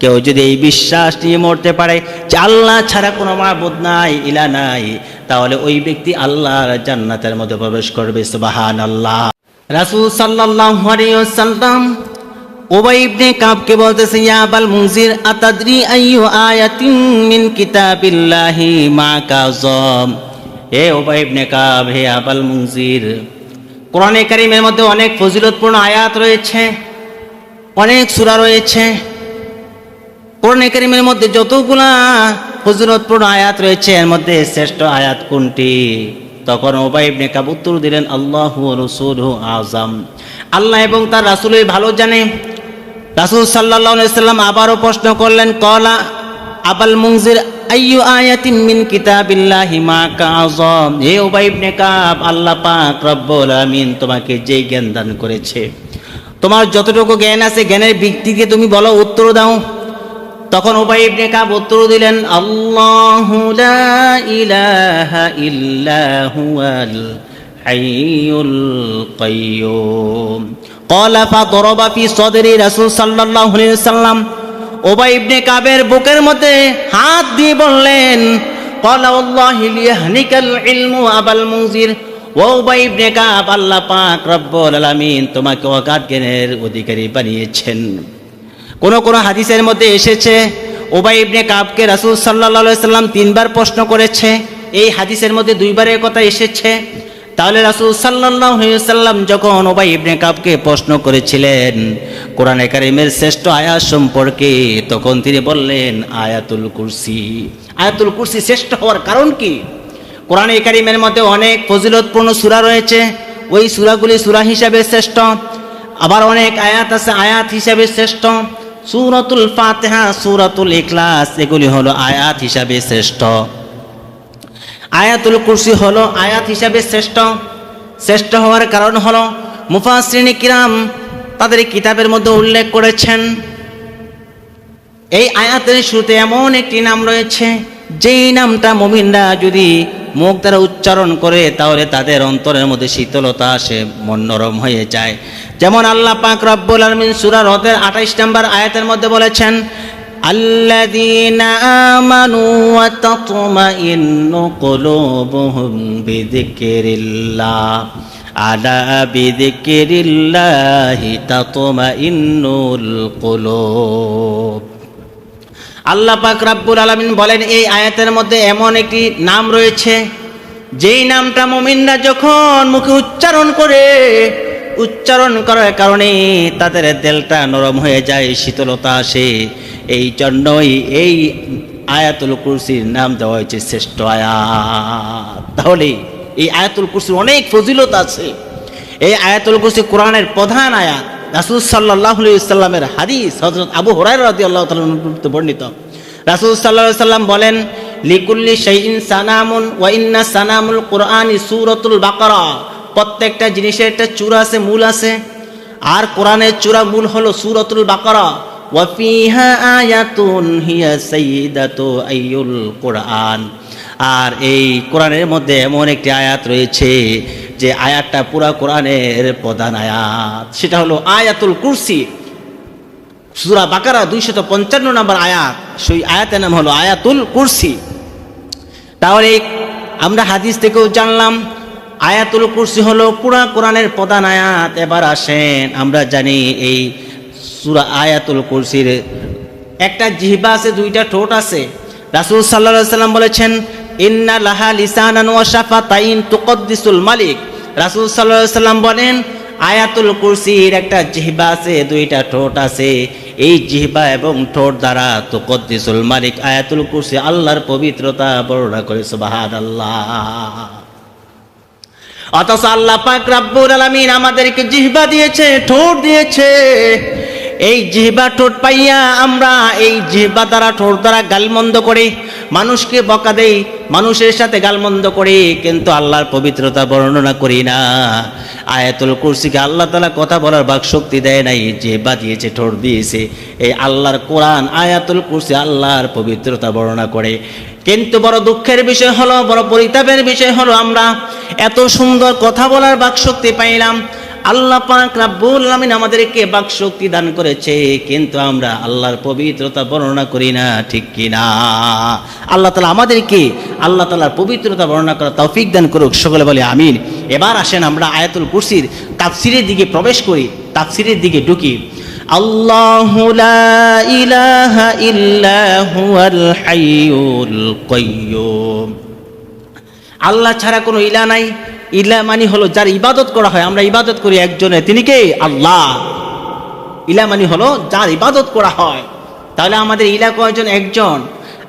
কেউ যদি এই বিশ্বাস নিয়ে মরতে পারে যে আল্লাহ ছাড়া কোনো মাবুদ নাই, ইলা নাই, তাহলে ওই ব্যক্তি আল্লাহর জান্নাতের মধ্যে প্রবেশ করবে, সুবহানাল্লাহ। রাসূল সাল্লাল্লাহু আলাইহি ওয়াসাল্লাম ওবাই ইবনে কাবকে বলতেছে, ইয়া আবাল মুনজির, আতাদরি আইয়ু আয়াতিন মিন কিতাবিল্লাহি মা কাযম হে ওবাই ইবনে কাব, হে আবাল মুনজির কোরআনে কারীমের মধ্যে অনেক ফজিলতপূর্ণ আয়াত রয়েছে, অনেক সুরা রয়েছে। কোরআনে কারীমের মধ্যে যতগুলা ফজিলতপূর্ণ আয়াত রয়েছে, এর মধ্যে শ্রেষ্ঠ আয়াত কোনটি? তখন ওবাই ইবনে কাব উত্তর দিলেন, আল্লাহ রসুল আযম। আল্লাহ এবং তার রাসূলই ভালো জানে। রাসূল আলাইহি সাল্লাম আবারও প্রশ্ন করলেন, কলা আবাল মুনজির আইয়ু আয়াতিন মিন কিতাবিল্লাহি মা কাযম হে উবাই ইবনে কাব, আল্লাহ পাক রব্বুল আমিন তোমাকে যে জ্ঞান দান করেছে, তোমার যতটুকু জ্ঞান আছে জ্ঞানের ব্যক্তিকে তুমি বলো, উত্তর দাও। তখন উবাই ইবনে কাব উত্তর দিলেন, আল্লাহু লা ইলাহা ইল্লা হুয়াল হাইয়ুল কাইয়ুম। ক্বালা ফাদরাবা ফি সাদরি রাসূল সাল্লাল্লাহু আলাইহি ওয়াসাল্লাম ওবাই ইবনে কাবের বুকের মধ্যে হাত দিয়ে বললেন আল্লাহ পাক রব্বুল আলামিন তোমাকে অকাত জ্ঞানের অধিকারী বানিয়েছেন। কোন কোন হাদিসের মধ্যে এসেছে ওবাই ইবনে কাবকে রাসূল সাল্লাল্লাহু আলাইহি সাল্লাম তিনবার প্রশ্ন করেছে। এই হাদিসের মধ্যে দুইবারের কথা এসেছে। তাহলে রাসূল সাল্লাম যখন ওবাই ইবনে কাবকে প্রশ্ন করেছিলেন, কোরআনে কারিমের শ্রেষ্ঠ আয়াত সম্পর্কে, তখন তিনি বললেন, আয়াতুল কুরসি। আয়াতুল কুরসি শ্রেষ্ঠ হওয়ার কারণ কি? কোরআনে কারিমের মধ্যে অনেক ফজিলতপূর্ণ সূরা রয়েছে, ওই সূরাগুলি সূরা হিসাবে শ্রেষ্ঠ। আবার অনেক আয়াত আছে, আয়াত হিসাবে শ্রেষ্ঠ। সূরাতুল ফাতেহা, সুরাতুল ইখলাস, এগুলি হলো আয়াত হিসাবে শ্রেষ্ঠ। আয়াতুল কুরসি হলো আয়াত হিসাবে শ্রেষ্ঠ। শ্রেষ্ঠ হওয়ার কারণ হলো মুফাসরিনী কিরাম তাদের কিতাবের মধ্যে উল্লেখ করেছেন। এই আয়াতের শুরুতে এমন একটি নাম রয়েছে, যেই নামটা মুমিনরা যদি মুখ দ্বারা উচ্চারণ করে, তাহলে তাদের অন্তরের মধ্যে শীতলতা আসে, মন নরম হয়ে যায়। যেমন আল্লাহ পাক রব্বুল আলমিন সুরা রথের আঠাইশ নম্বর আয়াতের মধ্যে বলেছেন الذين آمنوا وتطمئن قلوبهم بذكر الله على بذكر الله تطمئن القلوب আল্লাহ পাক রাব্বুল আলামিন বলেন এই আয়াতের মধ্যে এমন একটি নাম রয়েছে যেই নামটা মুমিনরা যখন মুখে উচ্চারণ করে উচ্চারণ করার কারণে তাদের দেলটা নরম হয়ে যায় শীতলতা আসে এই জন্যই এই আয়াতুল কুরসির নাম দেওয়া হয়েছে শ্রেষ্ঠ আয়াত। তাহলে এই আয়াতুল কুরসির অনেক ফজিলত আছে। এই আয়াতুল কুরসি কোরআনের প্রধান আয়াত। রাসুল সাল্লাহ সাল্লামের হাদিস হজরত আবু হরাই রাদি আল্লাহ বর্ণিত। রাসুল সাল্লাহ সাল্লাম বলেন, লিকুল্লি শাইইন সানামুন ওয়া ইন্না সানামুল কোরআনি সূরাতুল বাকারা। প্রত্যেকটা জিনিসের একটা চূড়া আছে, মূল আছে। আর কোরআনের চূড়া মূল হলো সুরতুল বাকারা। ওয়া ফিহা আয়াতুন হিয়া সাইয়্যিদাতু আইয়ুল কোরআন আর এই কোরআনের মধ্যে এমন একটি আয়াত রয়েছে যে আয়াতটা পুরা কোরআনের প্রধান আয়াত। সেটা হলো আয়াতুল কুরসি। সুরা বাকারা দুইশত পঞ্চান্ন নম্বর আয়াত। সেই আয়াতের নাম হলো আয়াতুল কুরসি। তাহলে আমরা হাদিস থেকেও জানলাম, আয়াতুল কুরসি হলো পুরা কোরআনের প্রধান আয়াত। এবার আসেন, আমরা জানি এই সুরা আয়াতুল কুরসির। একটা জিহ্বা আছে, দুইটা ঠোঁট আছে। রাসূল সাল্লাল্লাহু সাল্লাম বলেছেন, ইন্না লাহা লিসানান ওয়া শাফাতাইন তুকদ্দিসুল মালিক। রাসূল সাল্লাল্লাহু সাল্লাম বলেন, আয়াতুল কুরসির একটা জিহ্বা আছে, দুইটা ঠোঁট আছে। এই জিহ্বা এবং ঠোঁট দ্বারা তুকদ্দিসুল মালিক আয়াতুল কুরসি আল্লাহর পবিত্রতা বর্ণনা করে, সুবহানাল্লাহ। অথচ আল্লাহ পাক রাব্বুল আলামিন আমাদেরকে জিহ্বা দিয়েছে, ঠোঁট দিয়েছে। এই জিহ্বা ঠোঁট পাইয়া আমরা এই জিহ্বা দ্বারা, ঠোঁট দ্বারা গালমন্দ করি। মানুষকে বকা দেই, মানুষের সাথে গালমন্দ করি, কিন্তু আল্লাহর পবিত্রতা বর্ণনা করি না। আয়াতুল কুরসিকে আল্লাহ তালা কথা বলার বাক শক্তি দেয় নাই, জিহ্বা দিয়েছে, ঠোঁট দিয়েছে। এই আল্লাহর কোরআন, আয়াতুল কুরসি আল্লাহর পবিত্রতা বর্ণনা করে। কিন্তু বড় দুঃখের বিষয় হলো, বড় পরিতাপের বিষয় হলো আমরা এত সুন্দর কথা বলার বাক শক্তি পাইলাম। আল্লাহ পাক রাব্বুল আলামিন আমাদেরকে বাক শক্তি দান করেছে, কিন্তু আমরা আল্লাহর পবিত্রতা বর্ণনা করি না, ঠিক কি না আল্লাহ তালা আমাদেরকে আল্লাহ তালার পবিত্রতা বর্ণনা করা তৌফিক দান করুক, সকলে বলে আমিন। এবার আসেন আমরা আয়াতুল কুরসির তাফসিরের দিকে প্রবেশ করি, তাফসিরের দিকে ঢুকি। আল্লাহ ইলাহা ইল্লা হুয়াল হাইয়ুল কাইয়্যুম আল্লাহ ছাড়া কোনো ইলা নাই ইলা মানি হলো যার ইবাদত করা হয়, আমরা ইবাদত করি একজনে, তিনি কে? আল্লাহ। ইলা মানি হলো যার ইবাদত করা হয়। তাহলে আমাদের ইলা কয়জন? একজন।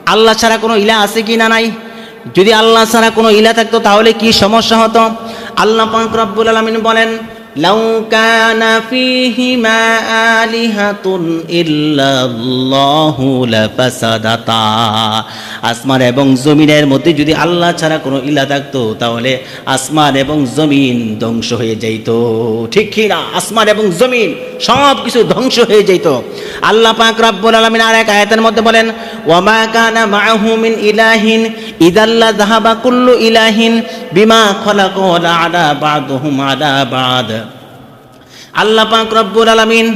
আল্লাহ ছাড়া কোনো ইলা আছে কি না নাই? যদি আল্লাহ ছাড়া কোনো ইলা থাকতো, তাহলে কি সমস্যা হতো? আল্লাহ পাক রব্বুল আলামিন বলেন আসমান এবং জমিনের মধ্যে যদি আল্লাহ ছাড়া কোনো ইলা থাকতো, তাহলে আসমান এবং জমিন ধ্বংস হয়ে যাইত। ঠিক না? আসমান এবং জমিন সব কিছু ধ্বংস হয়ে যেত আল্লাহ পাক রব্বুল আলামিন আর এক আয়াতের মধ্যে বলেন, ওয়ামা কানা মাআহু মিন ইলাহিন ইদাল্লা যাহাবা কুল্লু ইলাহিন বিমা খলাকু আলা বাদুহুম আলা বাদ। আল্লাহ পাক রব্বুল আলামিন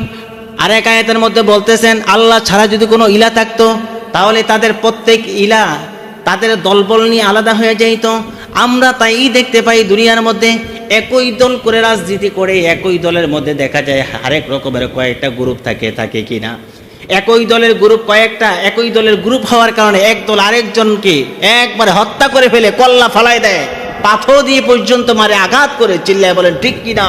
আরেক আয়াতের মধ্যে বলতেছেন, আল্লাহ ছাড়া যদি কোনো ইলা থাকতো, তাহলে তাদের প্রত্যেক ইলা তাদের দলবল নিয়ে আলাদা হয়ে যাইত। আমরা তাই দেখতে পাই দুনিয়ার মধ্যে একই দল করে রাজনীতি করে, একই দলের মধ্যে দেখা যায় আরেক রকমের কয়েকটা গ্রুপ থাকে থাকে কি না? একই দলের গ্রুপ কয়েকটা, একই দলের গ্রুপ হওয়ার কারণে এক দল আরেকজনকে একবারে হত্যা করে ফেলে, কল্লা ফালাই দেয়, পাথর দিয়ে পর্যন্ত মারে আঘাত করে, চিল্লায় বলেন, ঠিক কিনা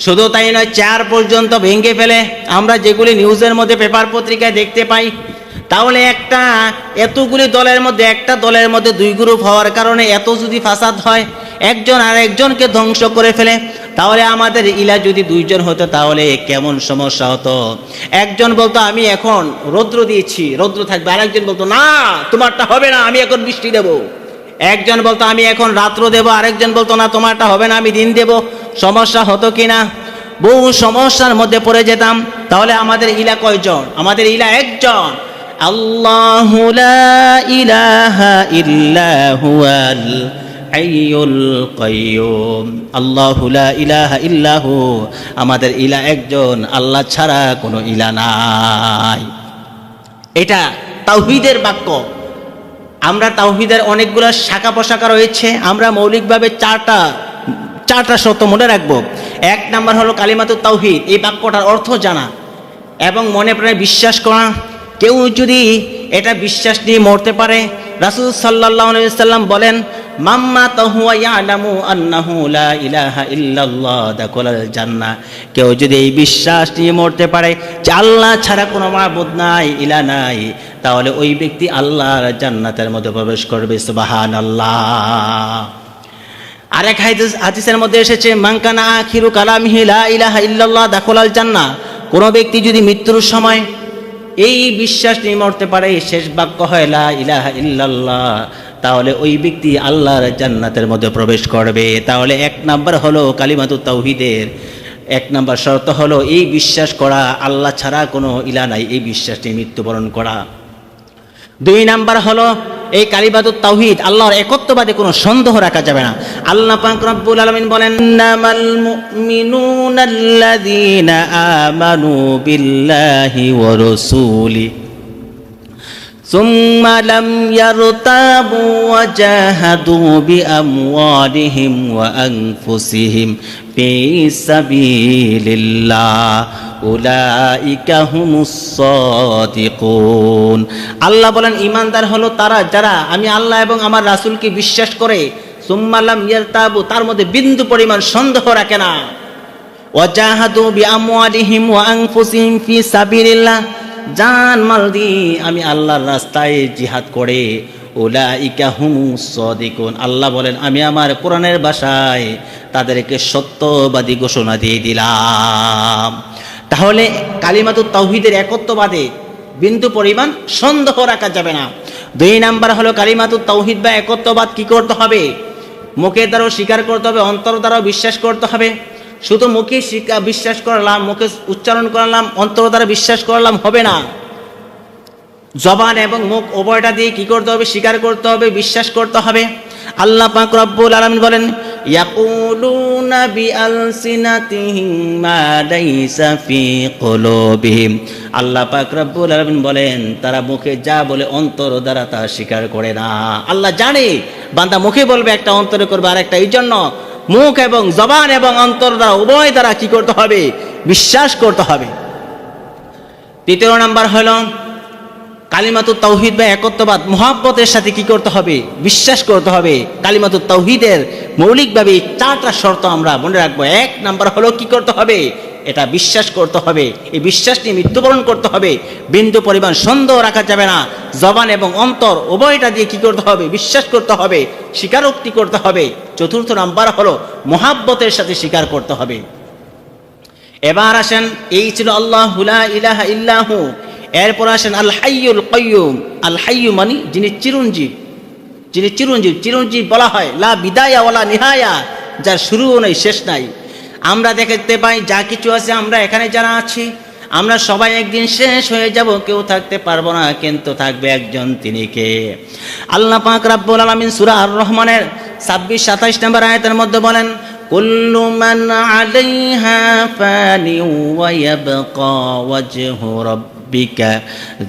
শুধু তাই নয় চেয়ার পর্যন্ত ভেঙে ফেলে আমরা যেগুলি নিউজের মধ্যে, পেপার পত্রিকায় দেখতে পাই, তাহলে একটা এতগুলি দলের মধ্যে, একটা দলের মধ্যে দুই গ্রুপ হওয়ার কারণে এত যদি ফাসাদ হয়, একজন আর একজনকে ধ্বংস করে ফেলে, তাহলে আমাদের ইলা যদি দুইজন হতো, তাহলে কেমন সমস্যা হতো? একজন বলতো, আমি এখন রৌদ্র দিয়েছি, রৌদ্র থাকবে। আরেকজন বলতো, না, তোমারটা হবে না, আমি এখন বৃষ্টি দেবো। একজন বলতো, আমি এখন রাত্র দেব। আরেকজন বলতো, না, তোমারটা হবে না, আমি দিন দেব। সমস্যা হতো কিনা? বহু সমস্যার মধ্যে পড়ে যেতাম। তাহলে আমাদের ইলা কয়জন? আমাদের ইলা একজন। ইলাহা ইলাহা ইল্লাহু আমাদের ইলা একজন। আল্লাহ ছাড়া কোনো ইলা নাই। এটা তাওহীদের বাক্য। আমরা তাওহিদের অনেকগুলো শাখা পোশাখা রয়েছে। আমরা মৌলিকভাবে চারটা চারটা শর্ত মনে রাখব। এক নাম্বার হলো কালিমাতু তাওহিদ, এই বাক্যটার অর্থ জানা। এবং মনে প্রাণে বিশ্বাস করা, কেউ যদি এটা বিশ্বাস নিয়ে মরতে পারে, রাসুল সাল্লাহ সাল্লাম বলেন, মাম্মা তাহুয়া ইয়ালামু আন্নাহু লা ইলাহা ইল্লাল্লাহ দাখালাল জান্নাহ। কেউ যদি এই বিশ্বাস নিয়ে মরতে পারে, যে আল্লাহ ছাড়া কোনো মাবুদ নাই, ইলা নাই, তাহলে ওই ব্যক্তি আল্লাহর জান্নাতের মধ্যে প্রবেশ করবে, সুবহানাল্লাহ। আরেক হাদিস হাদিসের মধ্যে এসেছে মাংকানা আখিরু কালামিহি লা ইলাহা ইল্লাল্লাহ দাখালাল জান্নাহ। কোনো ব্যক্তি যদি মৃত্যুর সময় এই বিশ্বাস নিয়ে মরতে পারে, শেষ বাক্য হয়, লা ইলাহা ইল্লাল্লাহ। তাহলে ওই ব্যক্তি আল্লাহর জান্নাতের মধ্যে প্রবেশ করবে। তাহলে এক নাম্বার হলো কালিমাতু তাওহিদের। এক নাম্বার শর্ত হলো এই বিশ্বাস করা, আল্লাহ ছাড়া কোনো ইলা নাই, এই বিশ্বাস নিয়ে মৃত্যুবরণ করা। দুই নাম্বার হলো এই কালিবাদুত তাওহিদ আল্লাহর একত্ববাদে কোনো সন্দেহ রাখা যাবে না আল্লাহ পাক রব্বুল আলামিন বলেন নামাল মুমিনুনাল্লাযীনা আমানু বিল্লাহি ওয়া রাসূলি ثم لم يرتابوا وجاهدوا بأموالهم وأنفسهم في سبيل الله উলাইকা হুমুস সাদিকুন। আল্লাহ বলেন, ইমানদার হলো তারা, যারা আমি আল্লাহ এবং আমার রাসূলকে বিশ্বাস করে সুম্মালাম ইয়ারতাবু, তার মধ্যে বিন্দু পরিমাণ সন্দেহ রাখে না। ওয়াজাহাদু বিআমওয়ালিহিম ওয়া আনফুসিহিম ফি সাবিলিল্লাহ, জান মাল দিয়ে আমি আল্লাহর রাস্তায় জিহাদ করে ওলাইকা হুমুস সাদিকুন। আল্লাহ বলেন, আমি আমার কোরআনের বাসায় তাদেরকে সত্যবাদী ঘোষণা দিয়ে দিলাম। তাহলে কালিমাতু তাওহিদের একত্ববাদে বিন্দু পরিমাণ সন্দেহ রাখা যাবে না। দুই নাম্বার হলো কালিমাতু তাওহিদ বা একত্ববাদ কি করতে হবে? মুখের দ্বারাও স্বীকার করতে হবে, অন্তর দ্বারাও বিশ্বাস করতে হবে। শুধু মুখে বিশ্বাস করলাম, মুখে উচ্চারণ করলাম, অন্তর দ্বারা বিশ্বাস করলাম হবে না। জবান এবং মুখ উভয়টা দিয়ে কি করতে হবে? স্বীকার করতে হবে, বিশ্বাস করতে হবে। আল্লাহ পাক রব্বুল আলামিন বলেন ইয়াকুলুনা বিআলসিনাতিহিম মা লাইসা ফি কুলুবিহিম। আল্লাহ পাক রব্বুল আলামিন বলেন, তারা মুখে যা বলে অন্তর দ্বারা তা স্বীকার করে না। আল্লাহ জানে, বান্দা মুখে বলবে একটা, অন্তরে করবে আরেকটা। এই জন্য মুখ এবং জবান এবং অন্তর দ্বারা, উভয় দ্বারা কি করতে হবে? বিশ্বাস করতে হবে। তৃতীয় নাম্বার হলো কালিমাতু তৌহিদ বা একত্ববাদ, মহাব্বতের সাথে কি করতে হবে? বিশ্বাস করতে হবে। কালিমাতু তৌহিদের মৌলিকভাবে চারটা শর্ত আমরা মনে রাখব। এক নাম্বার হলো কি করতে হবে? এটা বিশ্বাস করতে হবে। এই বিশ্বাস নিয়ে মৃত্যুবরণ করতে হবে। বিন্দু পরিমাণ সন্দেহ রাখা যাবে না। জবান এবং অন্তর উভয়টা দিয়ে কি করতে হবে? বিশ্বাস করতে হবে। স্বীকারোক্তি করতে হবে। চতুর্থ নাম্বার হলো মহাব্বতের সাথে স্বীকার করতে হবে। এবার আসেন, এই ছিল আল্লাহ ইলাহা ইল্লাহু। এরপর আসেন আল হাইয়ুল কয়্যুম আল হাইয়ু মানে যিনি চিরঞ্জীব। যিনি চিরঞ্জীব চিরঞ্জীব বলা হয়, লা বিদায়া ওলা নিহায়া, যার শুরুও নেই, শেষ নাই। আমরা দেখতে পাই, যা কিছু আছে আমরা এখানে যারা আছি, আমরা সবাই একদিন শেষ হয়ে যাব, কেউ থাকতে পারব না, কিন্তু থাকবে একজন তিনি কে? আল্লাহ পাক রাব্বুল আলামিন সূরা আর রহমানের 26 27 নম্বর আয়াতের মধ্যে বলেন, কুল্লু মান আলাইহা ফানি ওয়া ইয়াবকা ওয়াজহু রাব্বিকা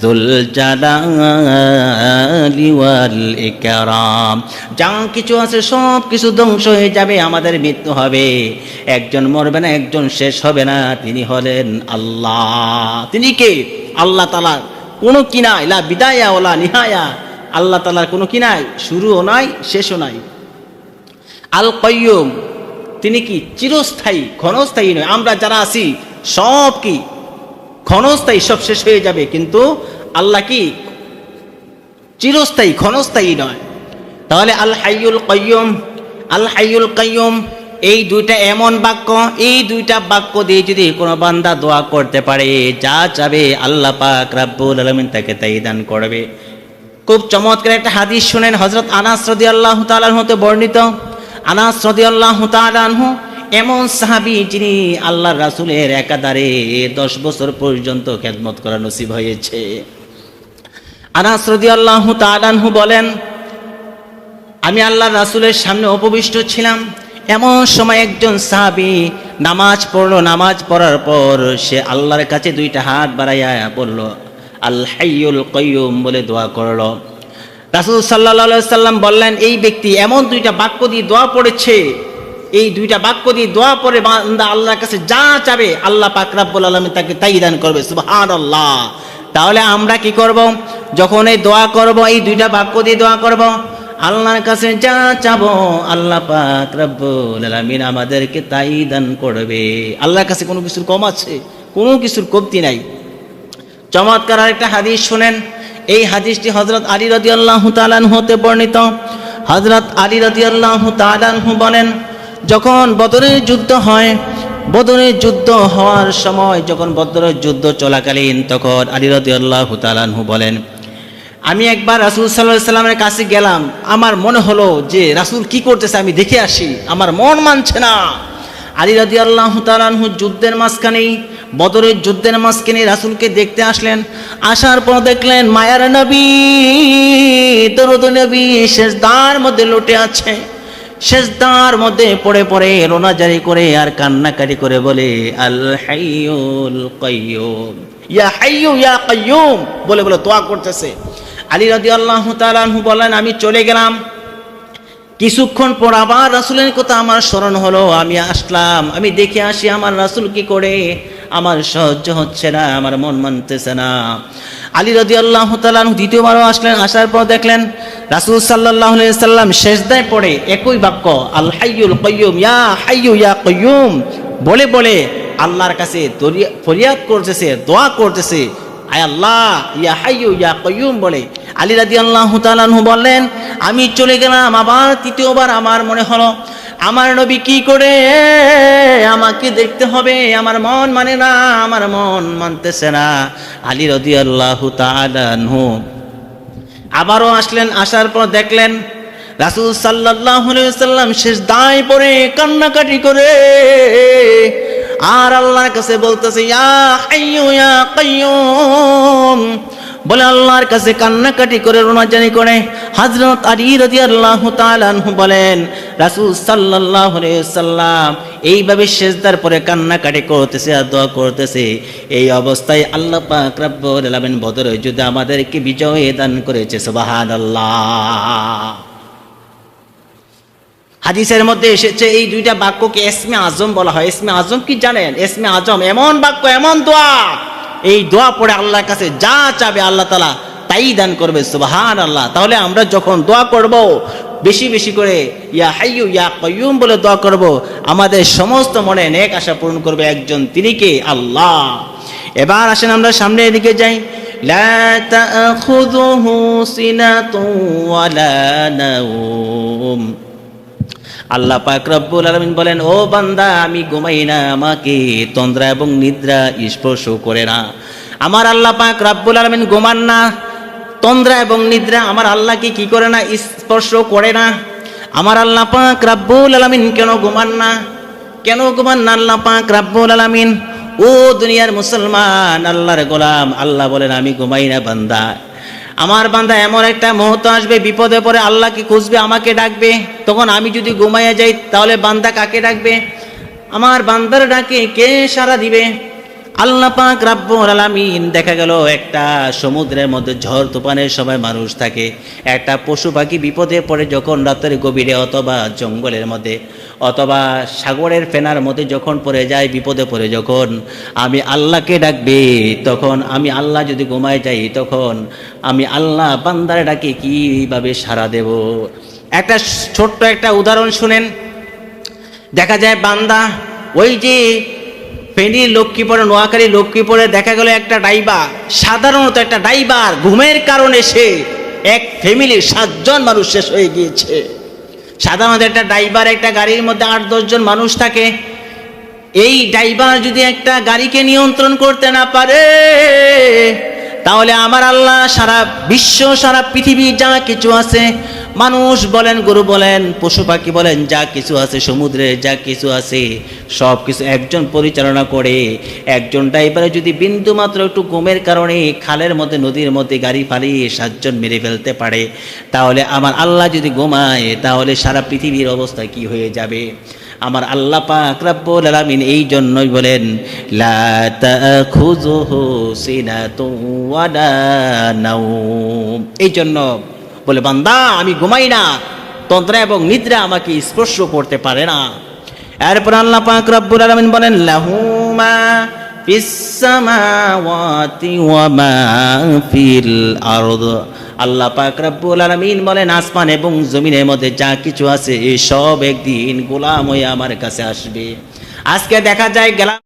যুল জালালি ওয়াল ইকরাম যা কিছু আছে, সব কিছু ধ্বংস হয়ে যাবে, আমাদের মৃত্যু হবে। একজন মরবে না, একজন শেষ হবে না, তিনি হলেন আল্লাহ। তিনি কে? আল্লাহ তালা কোনো কি নাই, লা বিদায়া ওলা নিহায়া। আল্লাহ তালার কোনো কি নাই, শুরুও নাই, শেষও নাই। আল কয়্যুম। তিনি কি? চিরস্থায়ী, ক্ষণস্থায়ী নয়। আমরা যারা আছি, সব কি ক্ষণস্থায়ী, সব শেষ হয়ে যাবে। কিন্তু আল্লাহ কি? চিরস্থায়ী, ক্ষণস্থায়ী নয়। তাহলে আল হাইয়ুল কয়্যুম আল হাইয়ুল কয়্যুম এই দুইটা এমন বাক্য, এই দুইটা বাক্য দিয়ে যদি কোনো বান্দা দোয়া করতে পারে, যা চাবে আল্লাহ পাক রাব্বুল আলামিন তাকে তাই দান করবে। খুব চমৎকার একটা হাদিস শুনেন হজরত আনাস রদি আল্লাহ হতে বর্ণিত। আনাস রদি আল্লাহ তালানহু এমন সাহাবি যিনি আল্লাহ রাসুলের একাধারে দশ বছর পর্যন্ত খেদমত করা নসিব হয়েছে। আনাস রদি আল্লাহ তালানহু বলেন, আমি আল্লাহ রাসুলের সামনে উপবিষ্ট ছিলাম। এমন সময় একজন সাহাবি নামাজ পড়ল। নামাজ পড়ার পর সে আল্লাহর কাছে দুইটা হাত বাড়াইয়া বলল আল হাইয়ুল কয়্যুম বলে দোয়া করল। রাসুল সাল্লাহ সাল্লাম বললেন, এই ব্যক্তি এমন দুইটা বাক্য দিয়ে দোয়া পড়েছে। এই দুইটা বাক্য দিয়ে দোয়া পরে বান্দা আল্লাহর কাছে যা চাবে আল্লাহ পাক রাব্বুল আলামিন তাকে তাই দান করবে, সুবহানাল্লাহ। তাহলে আমরা কি করব? যখন এই দোয়া করব, এই দুইটা বাক্য দিয়ে দোয়া করব, আল্লাহর কাছে যা চাবো আল্লাহ পাক রব্বুল আলামিন আমাদেরকে তাই দান করবে। আল্লাহর কাছে কোনো কিছুর কম আছে, কোনো কিছুর কমতি নাই। চমৎকার আরেকটা হাদিস শুনেন, এই হাদিসটি হজরত আলী রদি আল্লাহ হতে বর্ণিত। হজরত আলী রদি আল্লাহ বলেন যখন বদরের যুদ্ধ হয়, বদরের যুদ্ধ হওয়ার সময় যখন বদরের যুদ্ধ চলাকালীন, তখন আলী রদি আল্লাহ তালানহু বলেন, আমি একবার রাসুল সাল্লাহ সাল্লামের কাছে গেলাম। আমার মনে হলো যে রাসুল কি করতেছে আমি দেখে আসি। আমার মন মানছে না। আলী রাজি আল্লাহ তালানহু যুদ্ধের মাঝখানেই, বদরের যুদ্ধের মাঝখানে রাসুলকে দেখতে আসলেন। আসার পর দেখলেন, মায়ার নবী, দরুদ নবী শেষদার মধ্যে লুটে আছে। শেষদার মধ্যে পড়ে পড়ে রোনাজারি করে আর কান্নাকারি করে বলে, আল ইয়া হাইয়ু, ইয়া বলে বলে তোয়া করতেছে। আলী রাজি আল্লাহ তালানহু বলেন আমি চলে গেলাম। কিছুক্ষণ পর আবার রাসুলের কথা আমার স্মরণ হলো, আমি আসলাম, আমি দেখে আসি আমার রাসুল কি করে? আমার সহ্য হচ্ছে না, আমার মন মানতেছে না। আলী রদি আল্লাহ দ্বিতীয়বারও আসলেন, আসার পর দেখলেন, রাসুল সাল্লাহ সাল্লাম শেষদায় পড়ে একই বাক্য, আল হাইয়ুল কয়ুম ইয়া হাইয়ু ইয়া কয়ুম বলে বলে আল্লাহর কাছে ফরিয়াদ করতেছে, দোয়া করতেছে। আয় আল্লাহ, ইয়া হাইয়ু ইয়া কয়ুম বলে আলী রাদি আল্লাহ তালানহু বললেন, আমি চলে গেলাম, আবার তৃতীয়বার আমার মনে হলো, আমার নবী কি করে আমাকে দেখতে হবে? আমার মন মানে না, আমার মন মানতেছে না। আলী রদি আল্লাহ তালানহু আবারও আসলেন, আসার পর দেখলেন, রাসুল সাল্লাম শেষ দায় পরে কান্নাকাটি করে, আর আল্লাহর কাছে বলতেছে, ইয়া ইয়া কাইয়ুম বলে আল্লাহর কাছে কান্নাকাটি করে রোনাজানি করে। হজরত আলী রাজি আল্লাহ তালানহু বলেন, রাসুল সাল্লাহ সাল্লাম এইভাবে শেষদার পরে কান্নাকাটি করতেছে আর দোয়া করতেছে। এই অবস্থায় আল্লাহ পাক রব্বুল আলামিন যুদ্ধে আমাদেরকে বিজয় দান করেছে, সুবহানাল্লাহ। হাদিসের মধ্যে এসেছে, এই দুইটা বাক্যকে এসমে আজম বলা হয়। এসমে আজম কি জানেন? এসমে আজম এমন বাক্য, এমন দোয়া। এই দোয়া পড়ে আল্লাহর কাছে যা চাবে আল্লাহ তালা তাই দান করবে সুবাহান আল্লাহ তাহলে আমরা যখন দোয়া করব বেশি বেশি করে ইয়া হাইয়ু ইয়া কয়ুম বলে দোয়া করব আমাদের সমস্ত মনে নেক আশা পূরণ করবে একজন তিনি কে আল্লাহ এবার আসেন আমরা সামনে এদিকে যাই لا تأخذه سنة ولا نوم আল্লাহ পাক রব্বুল আলমিন বলেন, ও বান্দা, আমি ঘুমাই না, আমাকে তন্দ্রা এবং নিদ্রা স্পর্শ করে না। আমার আল্লাহ পাক রব্বুল আলমিন ঘুমান না, তন্দ্রা এবং নিদ্রা আমার আল্লাহকে কি করে না, স্পর্শ করে না। আমার আল্লাহ পাক রব্বুল আলমিন কেন ঘুমান না? কেন ঘুমান না আল্লাহ পাক রব্বুল আলমিন? ও দুনিয়ার মুসলমান, আল্লাহর গোলাম, আল্লাহ বলেন, আমি ঘুমাই না, বান্দা। আমার বান্দা এমন একটা মুহূর্ত আসবে, বিপদে পড়ে আল্লাহকে খুঁজবে, আমাকে ডাকবে? তখন আমি যদি ঘুমাইয়া যাই, তাহলে বান্দা কাকে ডাকবে? আমার বান্দার ডাকে কে সারা দিবে? আল্লাহ পাক রাব্বুল আলামিন দেখা গেল একটা সমুদ্রের মধ্যে ঝড় তুফানের সময় মানুষ থাকে। একটা পশু পাখি বিপদে পড়ে যখন রাতের গভীরে অথবা জঙ্গলের মধ্যে অথবা সাগরের ফেনার মধ্যে যখন পড়ে যায়, বিপদে পড়ে যখন আমি আল্লাহকে ডাকবে, তখন আমি আল্লাহ যদি ঘুমায় যাই, তখন আমি আল্লাহ বান্দার ডাকে কীভাবে সাড়া দেব? একটা ছোট্ট একটা উদাহরণ শুনেন। দেখা যায় বান্দা ওই যে ফেনী লক্ষ্মীপুরে, নোয়াখালী লক্ষ্মীপুরে দেখা গেল একটা ড্রাইভার। সাধারণত একটা ড্রাইভার ঘুমের কারণে সে এক ফ্যামিলির সাতজন মানুষ শেষ হয়ে গিয়েছে। সাধারণত একটা ড্রাইভার একটা গাড়ির মধ্যে আট দশজন মানুষ থাকে। এই ড্রাইভার যদি একটা গাড়িকে নিয়ন্ত্রণ করতে না পারে, তাহলে আমার আল্লাহ সারা বিশ্ব, সারা পৃথিবী যা কিছু আছে মানুষ বলেন, গরু বলেন, পশু পাখি বলেন, যা কিছু আছে সমুদ্রে, যা কিছু আছে, সব কিছু একজন পরিচালনা করে। একজন ড্রাইভারে যদি বিন্দু মাত্র একটু ঘুমের কারণে খালের মধ্যে, নদীর মধ্যে গাড়ি ফালিয়ে সাতজন মেরে ফেলতে পারে, তাহলে আমার আল্লাহ যদি ঘুমায়, তাহলে সারা পৃথিবীর অবস্থা কি হয়ে যাবে? আমার আল্লাহ পাক রব্বুল আলামিন এই জন্যই বলেন, লা তাখুযুহু সিনাতুন ওয়ালা নাওম। এই জন্য বলে, বান্দা, আমি ঘুমাই না। তন্ত্রা এবং নিদ্রা আমাকে স্পর্শ করতে পারে না। এরপর আল্লাহ পাক রব্বুল আলামিন বলেন লাহুমা আল্লাহ পাক রব্বুল আলামিন বলেন, আসমান এবং জমিনের মধ্যে যা কিছু আছে এই সব একদিন গোলাম হয়ে আমার কাছে আসবে। আজকে দেখা যায় গেলাম